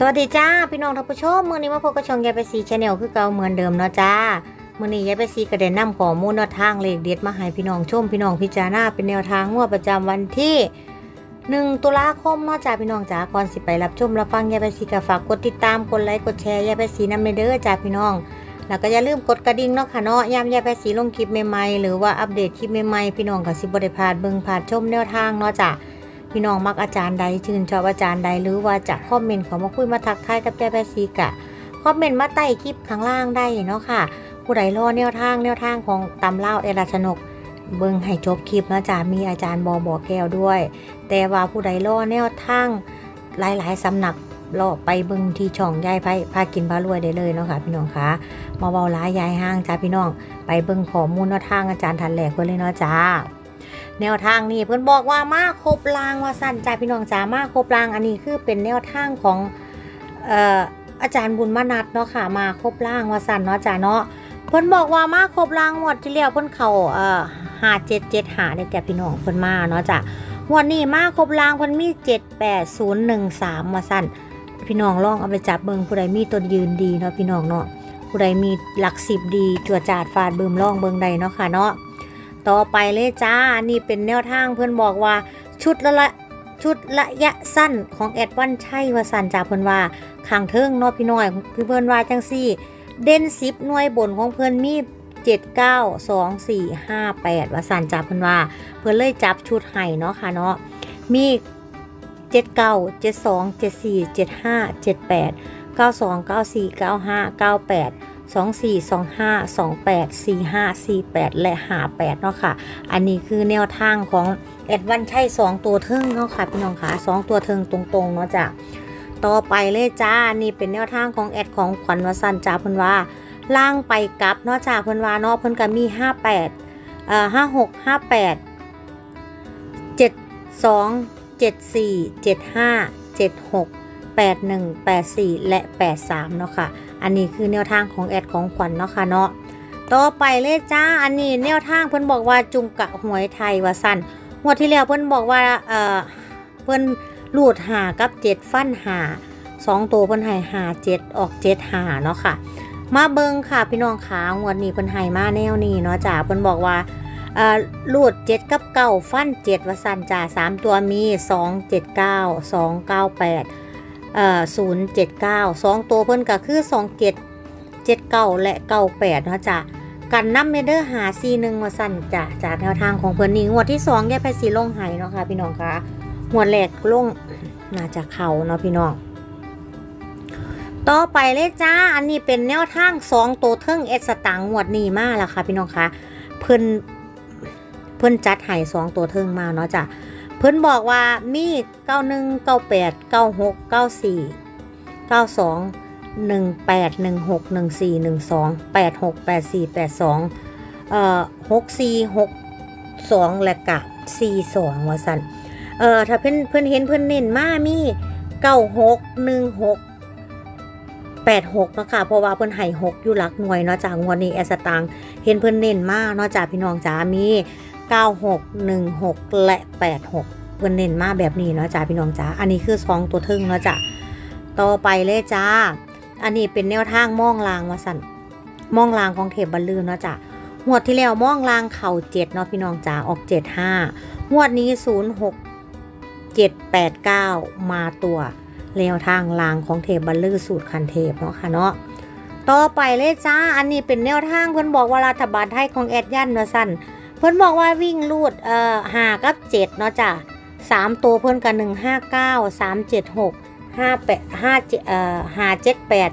สวัสดีจ้าพี่น้องท่านผู้ชมมื้อนี้มาพบกับช่องยายไปซีชาแนลคือเก่าเหมือนเดิมเนาะจ้ามื้อนี้ยายไปซีก็ได้นนำข้อมูลแนวทางเลขเด็ดมาให้พี่น้องชมพี่น้องพิจารณาเป็นแนวทางงวดประจำวันที่1ตุลาคมเนาะจ้าพี่น้องจ้าก่อนสิไปรับชมรับฟังยายไปซีก็ฝากกดติดตามกดไลค์กดแชร์ยายไปซีนำในเด้อจ้าพี่น้อง แล้วก็อย่าลืมกดกระดิ่งเนาะค่ะเนาะยามยายไปสีลงคลิปใหม่ๆหรือว่าอัปเดตคลิปใหม่ๆพี่น้องก็สิบ่ได้พลาดเบิ่งพลาดชมแนวทางเนาะจ้ะ พี่น้องมักอาจารย์ใดชื่นชอบอาจารย์ใดหรือว่าจะคอมเมนต์เขามาคุยมาทักทายกับยายไปสีกะคอมเมนต์มาใต้คลิปข้างล่างได้เนาะค่ะ ผู้ใดรอแนวทางแนวทางของตำเล่าเอราชนก เบิ่งให้จบคลิปนะจ้ะมีอาจารย์บอบอแก้วด้วย แต่ว่าผู้ใดรอแนวทางหลายๆสำนักรอไปเบิ่งที่ช่องยายไพ่พากินพารวยได้เลยเนาะค่ะพี่น้องคะมาเบาร้ายยายห้างจ้าพี่น้อง ไปเบิ่งข้อมูลแนวทางอาจารย์ทันแหลกเพื่อนเลยเนาะจ้า แนวทางนี้เพื่อนบอกว่ามาครบรางว่าสั้นจ้าพี่น้องจ้ามาครบรางอันนี้คือเป็นแนวทางของเอ่ออาจารย์บุญมานัดเนาะค่ะมาครบรางว่าสั้นเนาะจ้าเนาะเพื่อนบอกว่ามาครบรางงวดที่แล้วเพื่อนเขาเอ่อหาเจ็ดเจ็ดหาได้แก่พี่น้องเพื่อนมาเนาะจ้าวดนี้มาครบรางเพื่อนมีเจ็ดแปดศูนย์หนึ่งสามว่าสั้นพี่น้องลองเอาไปจับเบิงผู้ใดมีตัวยืนดีเนาะพี่น้องเนาะผู้ใดมีหลักสิบดีจั่วจาดฟาดบืมล่องเบิงใดเนาะค่ะเนาะ ต่อไปเลยจ้านนี้เป็นแนวทางเพื่อนบอกว่าชุดละละชุดระยะสั้นของแอดวันชัยว่าสันจ่าเพื่อนว่าขางเทิงนาะพี่น้อยคือเพื่อนว่าจังซี่ เด่นสิบหน่วยบนของเพื่อนมีเจ็ดเก้าสองสี่ห้าแปดว่าสันจ่าเพื่อนว่า เพื่อนเลยจับชุดไห้เนาะค่ะเนาะมีเจ็ดเก้าเจ็ดสองเจ็ดสี่เจ็ดห้าเจ็ดแปด92 94 95 98 24 25 28 45 48 และ58เนาะค่ะ อันนี้คือแนวทางของแอดวันใช่2ตัวเทิงเนาะค่ะพี่น้องค่ะ2ตัวเทิงตรงๆเนาะจ้ะต่อไปเลยจ้า นี่เป็นแนวทางของแอดของขวัญวสันจ้าเพิ่นว่า ล่างไปกลับเนาะจ้าเพิ่นว่าเนาะเพิ่นก็มี 58เอ่อ56 58 72 74 75 76 81 84 และ 83 เนาะค่ะ อันนี้คือแนวทางของแอดของขวัญเนาะค่ะเนาะ ต่อไปเลยจ้า อันนี้แนวทางเพิ่นบอกว่าจุงกะหวยไทยว่าสั้นงวดที่แล้วเพิ่นบอกว่า เอ่อเพิ่นลูดหากับเจ็ดฟันหาสองตัวเพิ่นให้หาเจ็ดออกเจ็ดหาเนาะค่ะ มาเบิงค่ะพี่น้องขางวดนี้เพิ่นให้มาแนวนี้เนาะจ้าเพิ่นบอกว่าเอ่อลูดเจ็ดกับเก้าฟันเจ็ดว่าสั้นจ้าสามตัวมีสองเจ็ดเก้าสองเก้าแปด เอ่อศูนย์เจ็ดเก้าสองตัวเพิ่นก็คือสองเจ็ดเจ็ดเก้าและเก้าแปดนะจ้ะกันน้ำเมเดอร์หาซีหนึ่งมาสั่นจ้ะจากแนวทางของเพิ่นนี่งวดที่สองแยกไปสีลงไห้เนาะค่ะพี่น้องคะงวดแรกลงน่าจะเข่าเนาะพี่น้องต่อไปเลยจ้า อันนี้เป็นแนวทางสองตัวเทิงเอสตังงวดนี้มาแล้วค่ะพี่น้องคะเพิ่นเพิ่นจัดไห้สองตัวเทิงมาเนาะจ้ะ เพิ่นบอกว่ามี91 98 96 94 92 18 16 14 12 86 84 82เอ่อ64 62และกะ42ว่าซั่นเอ่อถ้าเพิ่อนเพิ่อนเห็นเพิ่อนเน้นมามี96 16 86เนาะค่ะเพราะว่าเพิ่อนให้6อยู่หลักหน่วยเนาะจากงวดนี้แอสตางเห็นเพิ่อนเน้นมากเนาะจากพี่น้องจ๋ามี 96 16 และ 86 เพิ่นเน้นมาแบบนี้เนาะจ้าพี่น้องจ้าอันนี้คือสองตัวทึ่งเนาะจ้ะต่อไปเลยจ้า อันนี้เป็นแนวทางมองลางวาสั่นมองลางของเทพบรรลือเนาะจ้ะงวดที่แล้วมองลางเข่าเจ็ดเนาะพี่น้องจ้าออกเจ็ดห้างวดนี้ศูนย์หกเจ็ดแปดเก้ามาตัวแนวทางลางของเทพบรรลือสูตรคันเทพเนาะค่ะเนาะต่อไปเลยจ้าอันนี้เป็นแนวทางเพิ่นบอกว่ารัฐบาลไทยของแอดยันเนาะสั่น เพิ่อนบอกว่าวิ่งลูดเอ่อหากับเจ็ดเนาะจ้ะสามตัวเพิ่อนกับหนึ่งห้าเก้าสามเจ็ดหกห้าแปดห้าเจ็ดเอ่อหาเจ็ดแปด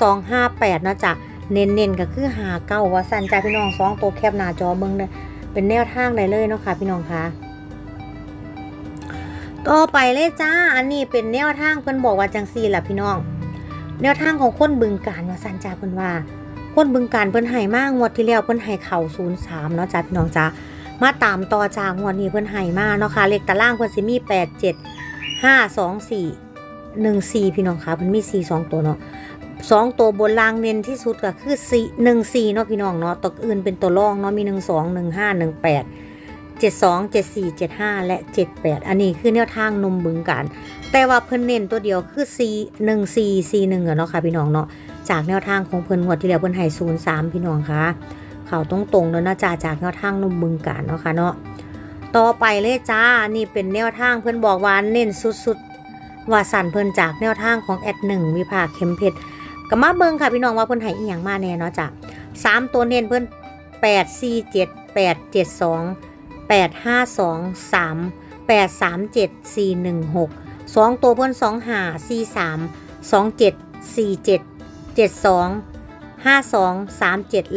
สองห้าแปดเนาะจ้ะเน้นๆก็คือหาเก้าว่าสันจ้าพี่น้องสองตัวแคบหน้าจอเบิ่งเลยเป็นแนวทางได้เลยเนาะค่ะ พี่น้องคะต่อไปเลยจ้า อันนี้เป็นแนวทางเพิ่นบอกว่าจังซี่ล่ะพี่น้อง แนวทางของคนบึงการว่าสันจ้าเพิ่นว่า คนบึงการเพิ่นให้มากงวดที่แล้วเพิ่นให้เข่า03เนาะจ้าพี่น้องจ้ามาตามต่อจากงวดนี้เพิ่นให้มาเนาะค่ะเลขตารางเพิ่นสิมี8 7 5 2 4 1 4พี่น้องค่ะเพิ่นมี4 2ตัวเนาะสองตัวบนล่างเน้นที่สุดก็คือ4 1 4เนาะพี่น้องเนาะตัวอื่นเป็นตัวรองเนาะมี1 2 1 5 1 8 72 74 75แปดเจ็ดสองเจ็ดสี่เจ็ดห้าและ78อันนี้คือแนวทางนมบึงการแต่ว่าเพิ่นเน้นตัวเดียวคือ C 1 C C 1อะเนาะค่ะพี่น้องเนาะ จากแนวทางของเพิ่นงวดที่แล้วเพิ่นให้03พี่น้องคะเขาตรงๆแล้วนะจ้าจากแนวทางนมบึงการเนาะค่ะเนาะต่อไปเลยจ้านี่เป็นแนวทางเพิ่นบอกว่าเน้นสุดๆว่าสั่นเพิ่นจากแนวทางของแอดหนึ่งวิภาเข็มเพชรก็มาเบิ่งค่ะพี่น้องว่าเพิ่นให้อีหยังมาแน่เนาะจ้ะสามตัวเน้นเพิ่น8 4 7 8 7 2 8 5 2 3 8 3 7 4 1 6สองตัวเพิ่นสองหาสี่สามเจ็ดสี่เจ็ดเจ็ดสองห้าสองเจ็ดสามเจ็ด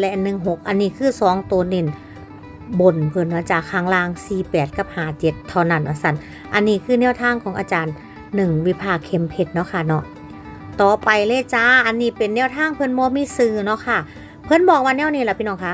และหนึ่งหกอันนี้คือสองตัวเน้นบนเพิ่นว่าจากข้างล่างสี่แปดกับหาเจ็ดท่านั้นว่าสันอันนี้คือแนวทางของอาจารย์หนึ่งวิภาเข็มเพชรเนาะค่ะเนาะต่อไปเลยจ้า อันนี้เป็นแนวทางเพิ่นโมมีซื้อเนาะค่ะ เพิ่นบอกว่าแนวนี้แหละพี่น้องคะ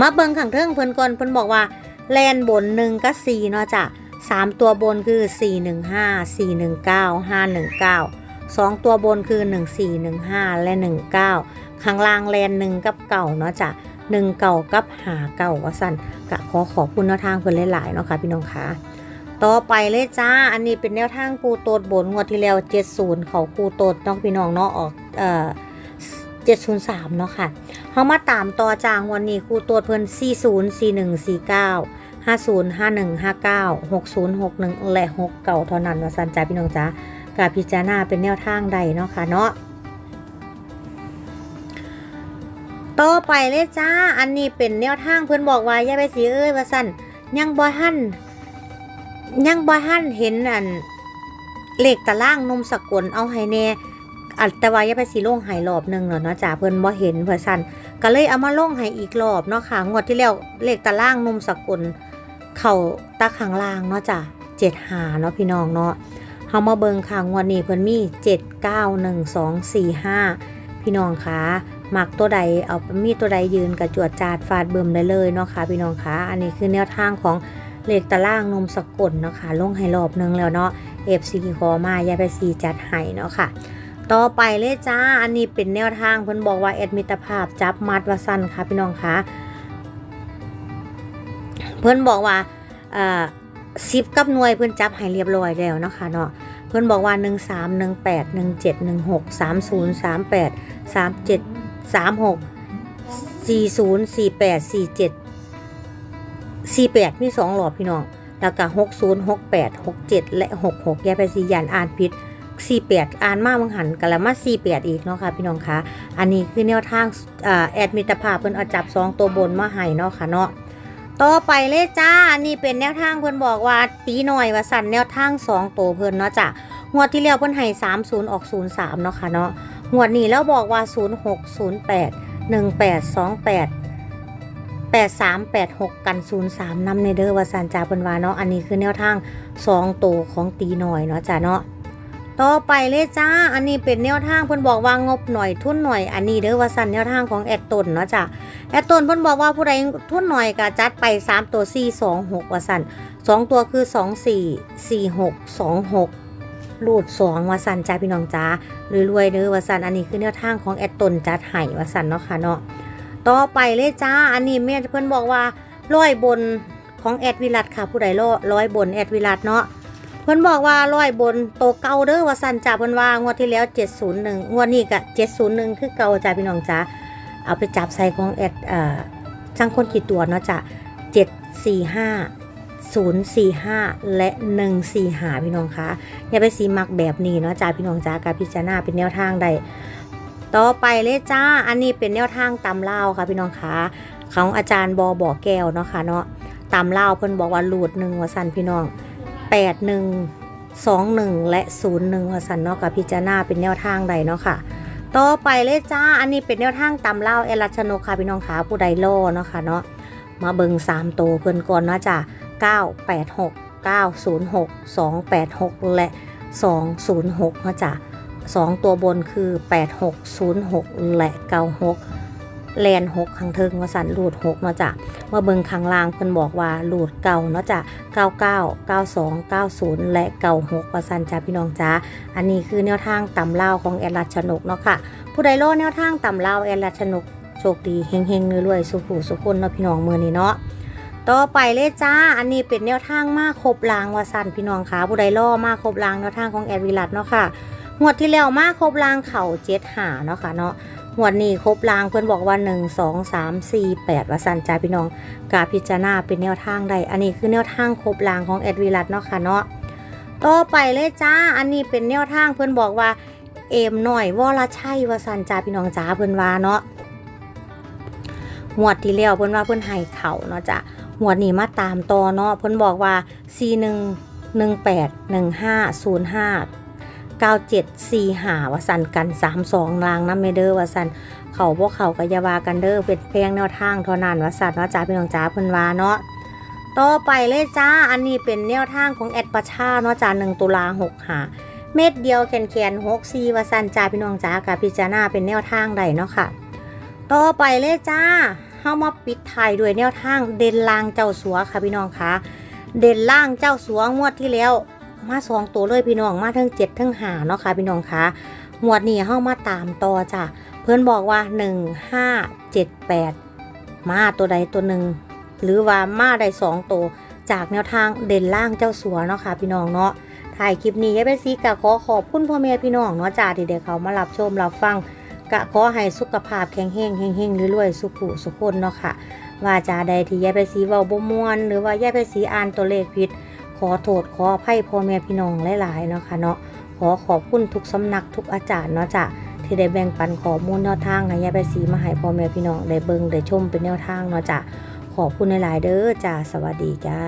มาเบิ่งขังเทิงเพิ่นก่อนเพิ่นบอกว่าแลนบนหนึ่งกับสี่เนาะจ้ะสามตัวบนคือ4 1 5 4 1 9 5 1 9 2 ตัวบนคือ 1 4 1 5 และ 1 9 ข้างล่างแลนหนึ่งกับเก่าเนาะจ้ะหนึ่งเก่ากับหาเก่าว่าสั่นกะขอขอบคุณแนวทางเพิ่นหลายๆเนาะค่ะพี่น้องคะต่อไปเลยจ้า อันนี้เป็นแนวทางครูโตดบนงวดที่แล้ว 70 เขาครูโตดน้องพี่น้องเนาะออกเอ่อ703 เนาะค่ะเฮามาตามต่อจางวันนี้ครูโตดเพิ่น40 41 49ห้าศูนย์ห้าหนึ่งห้าเก้าหกศูนย์หกหนึ่งและหกเก่าเท่านั้นว่าสันจ้าพี่น้องจ้า กาพิจารณาเป็นแนวทางใดเนาะค่ะเนาะต่อไปเลยจ้า อันนี้เป็นแนวทางเพื่อนบอกว่าย่าไปสีเอ้ยว่าสันยังบ่ทันยังบ่ทันเห็นอันเลขตารางนมสกุลเอาให้แน่อัตวายาไปสีโล่งหายรอบหนึ่งเนาะเนาะจ้าเพิ่อนบ่เห็นเพื่อสันก็เลยเอามาล่งให้อีกรอบเนาะค่ะงวดที่แล้วเลขตารางนมสกุลเข่าตาข้างล่างเนาะจ้ะเจ็ดหาเนาะพี่น้องเนาะามาเบิงค่ะงวดนี้เพิ่นมีเจ็ดเก้าหนึ่งสองสี่ห้าพี่น้องคะมักตัวใดเอามีตัวใดยืนกับจวดจาดฟาดเบิ่มได้เลยเนาะค่ะพี่น้องคะอันนี้คือแนวทางของเลขตารางนมสกุลเนาะค่ะลงให้รอบนึงแล้วเนาะ FC ขอมายาไปซีจัดให้เนาะค่ะ ต่อไปเลยจ้าอันนี้เป็นแนวทางเพิ่นบอกว่าแอดมิตรภาพจับมัดวาสันค่ะพี่น้องคะเพิ่นบอกว่าเอ่อสิบกับหน่วยเพิ่นจับให้เรียบร้อยแล้วเนาะค่ะเนาะ พิ่นบอกว่า 1 3 1 8 1 7 1 6 3 0 3 8 3 7 3 6 4 0 4 8 4 7 4 8 มีสองหลอดพี่น้อง แล้วก็6 0 6 8 6 7 และ 6 6แยกไปสียานอ่านผิด48 อ่านมากมังหันกันล้วมา 48 อีกเนาะค่ะพี่น้องคะ อันนี้คือแนวทางอแอดมิตรภาพเพิ่นเอาจับ 2 ตัวบนมาให้เนาะค่ะเนาะ ต่อไปเลยจ้านนี้เป็นแนวทางเพิ่นบอกว่าตีหน่อยว่าสั่นแนวทาง2ตัวเพิ่นเนาะจ้ะงวดที่แล้วเพิ่นให้30ออก03เนาะค่ะเนาะงวดนี้แล้วบอกว่า06 08 18 28 8386กัน03นำในเด้อว่าสันจาเพิ่นว่าเนาะอันนี้คือแนวทาง2ตัวของตีหน่อยเนาะจ้ะเนาะ ต่อไปเลยจ้า อันนี้เป็นแนวทางเพิ่นบอกว่างบหน่อยทุนหน่อย อันนี้เด้อว่าสันแนวทางของแอดตนเนาะจ้ะแอดตนเพิ่นบอกว่าผู้ใดทุนหน่อยก็จัดไป3ตัว4 2 6ว่าสั่น2ตัวคือ 2 4 4 6 2 6รูด2ว่าสันจ้าพี่น้องจ้ารวยๆเด้อว่าสันอันนี้คือแนวทางของแอดตนจัดให้ว่าสันเนาะค่ะเนาะต่อไปเลยจ้าอันนี้แม่เพิ่นบอกว่าร้อยบนของแอดวิรัตค่ะผู้ใดร้อยร้อยบนแอดวิรัตเนาะ เพิ่นบอกว่าร้อยบนโตเก่าเด้อว่าสันจ่าเพิ่นว่างวดที่แล้ว 701งวดนี้ก็701 คือเก่าจ้าพี่น้องจ้าเอาไปจับใส่ของแอดเอ่อจังคนกี่ตัวเนาะจ้ะ745 045 และ 145 พี่น้องคะอย่าไปสีมักแบบนี้เนาะจ้าพี่น้องจ้าการพิจารณาเป็นแนวทางใดต่อไปเลยจ้า อันนี้เป็นแนวทางตำเล่าค่ะพี่น้องคะของอาจารย์บอบ่อแก้วเนาะค่ะเนาะตำเล่าเพิ่นบอกว่าหลุดหนึ่งว่าสันพี่น้อง 8 1 2 1 และ 0 1ว่าสันเนาะกับพิจารณาเป็นแนวทางใดเนาะค่ะ ต่อไปเลยจ้า อันนี้เป็นแนวทางตำเล่าเอลัชนค่ะพี่น้องขาผู้ใดโลเนาะค่ะเนาะ มาเบิง3โตวเพิ่นก่อนเนาะจ้ะ9 8 6 9 0 6 2 8 6 และ 206นะจ้ะ2ตัวบนคือ 8 6 0 6 และ 96 แลน6ข้างเทิงว่าสันรูด6เนาะจ้ะมาเบิงข้างล่างเพิ่นบอกว่าหลุดเก่าเนาะจ้ะ99 92 90และ96ว่าซั่นจ้าพี่น้องจ้าอันนี้คือแนวทางตำเล่าของแอดลัดชนกเนาะค่ะ ผู้ใดโลแนวทางตำเล่าแอดลัดชนกโชคดีเฮงๆรวยๆสุขุสุขคนเนาะพี่น้องมือนี้เนาะต่อไปเลยจ้า อันนี้เป็นแนวทางมาครบลางวาสันพี่น้องคะผู้ใดล่อมาครบลางแนวทางของแอดวิลัดเนาะค่ะ งวดที่แล้วมาครบลางเข่าเจ็ดหาเนาะค่ะเนาะ งวดนี้ครบลางเพื่อนบอกว่า 1 2 3 4 8วาสันจ้าพี่น้องกาพิจารณาเป็นแนวทางใดอันนี้คือแนวทางครบลางของแอดวิลัดเนาะค่ะเนาะต่อไปเลยจ้าอันนี้เป็นแนวทางเพื่อนบอกว่าเอมหน่อยวอรชัยวาสันจ้าพี่น้องจ้าเพื่อนว่าเนาะงวดที่แล้วเพื่อนว่าเพื่อนให้เข่าเนาะจ้ะหัวดนี้มาตามต่อเนาะเพิ่อนบอกว่า C 1 1 8 1 5 0 5 9 7 4 5ว่าสั่นกัน3 2ลางน้ำเมเดอร์วสันเขาพวกเขากยาวากันเด้อเป็นเพียงแนวทางเท่านั้นวสันว่าจ้าพี่น้องจ้าเพิ่นว่าเนาะต่อไปเลยจ้าอันนี้เป็นแนวทางของแอดประชาเนาะจ้า1ตุลา6หาเม็ดเดียวแขนแขน6 4ว่าสั่นจ้าพี่น้องจ้ากับพิจารณาเป็นแนวทางใดเนาะค่ะ ต่อไปเลยจ้าเข้ามาปิดท้ายด้วยแนวทางเด่นล่างเจ้าสัวค่ะพี่น้องคะเด่นล่างเจ้าสัวงวดที่แล้ว มาสองตัวเลยพี่น้องมาทั้งเจ็ดทั้งหาเนาะค่ะพี่น้องคะงวดนี้เข้ามาตามต่อจ้ะเพื่อนบอกว่าหนึ่งห้าเจ็ดแปดมาตัวใดตัวหนึ่งหรือว่ามาได้สองตัวจากแนวทางเด่นล่างเจ้าสัวเนาะค่ะพี่น้องเนาะถ่ายคลิปนี้ยายเปซีกะขอขอบคุณพ่อแม่พี่น้องเนาะจ้าที่ได้เขามารับชมรับฟังกะขอให้สุขภาพแข็งแรงเฮงๆรวยๆสุขุสุขคนเนาะค่ะว่าจาใดที่ยายไปสีเว้าบ่มวน หรือว่ายายไปสีอ่านตัวเลขผิด ขอโทษขออภัยพ่อแม่พี่น้องหลายๆเนาะค่ะเนาะขอขอบคุณทุกสำนักทุกอาจารย์เนาะจ้ะที่ได้แบ่งปันข้อมูลแนวทางให้ยายไปสีมาให้พ่อแม่พี่น้องได้เบิ่งได้ชมเป็นแนวทางเนาะจ้ะขอบคุณหลายๆเด้อจ้าสวัสดีจ้า